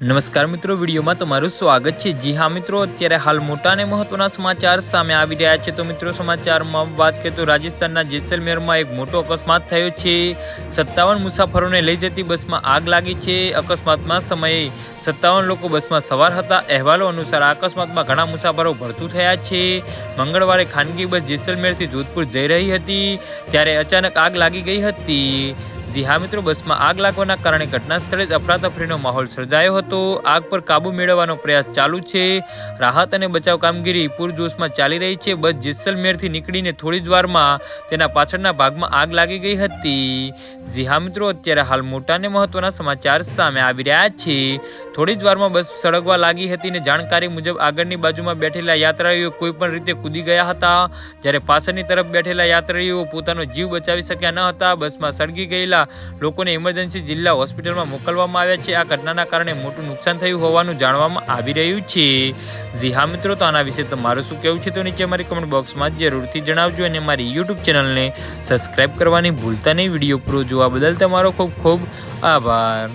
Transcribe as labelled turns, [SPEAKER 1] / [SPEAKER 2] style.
[SPEAKER 1] નમસ્કાર મિત્રો, વિડીયોમાં તમારું સ્વાગત છે. જી હા મિત્રો, અત્યારે હાલ મોટા અને મહત્વના સમાચાર સામે આવી રહ્યા છે. તો મિત્રો, સમાચારમાં વાત કરીએ તો રાજસ્થાનના જેસલમેરમાં એક મોટો અકસ્માત થયો છે. સત્તાવન મુસાફરોને લઈ જતી બસમાં આગ લાગી છે. અકસ્માતમાં સમયે સત્તાવન લોકો બસમાં સવાર હતા. અહેવાલો અનુસાર આ અકસ્માતમાં ઘણા મુસાફરો ભરતું થયા છે. મંગળવારે ખાનગી બસ જેસલમેરથી જોધપુર જઈ રહી હતી. ત્યારે અચાનક આગ લાગી ગઈ હતી. જી હા મિત્રો, બસમાં આગ લાગવાના કારણે ઘટના સ્થળે જ અફરાતફરીનો માહોલ સર્જાયો હતો. આગ પર કાબુ મેળવવાનો પ્રયાસ ચાલુ છે. રાહત અને બચાવ કામગીરી પૂરજોશમાં ચાલી રહી છે. બસ જેસલમેરથી નીકળીને થોડી જ વારમાં તેના પાછળના ભાગમાં આગ લાગી ગઈ હતી. જી હા મિત્રો, અત્યારે હાલ મોટા અને મહત્વના સમાચાર સામે આવી રહ્યા છે. થોડી જ વારમાં બસ સળગવા લાગી હતી ને જાણકારી મુજબ આગળની બાજુમાં બેઠેલા યાત્રાળુઓ કોઈ પણ રીતે કૂદી ગયા હતા. જ્યારે પાછળની તરફ બેઠેલા યાત્રાળુઓ પોતાનો જીવ બચાવી શક્યા ન હતા. બસમાં સળગી ગયેલા લોકોને ઇમરજન્સી જિલ્લા હોસ્પિટલમાં મોકલવામાં આવ્યા છે. આ ઘટનાના કારણે મોટું નુકસાન થયું હોવાનું જાણવામાં આવી રહ્યું છે. જી હા મિત્રો, તો આના વિશે તમારું શું કહેવું છે તો નીચે મારી કમેન્ટ બોક્સમાં જરૂરથી જણાવજો અને મારી યુટ્યુબ ચેનલને સબસ્ક્રાઈબ કરવાની ભૂલતા નહીં. વીડિયો પૂરો જોવા બદલ તમારો ખૂબ ખૂબ આભાર.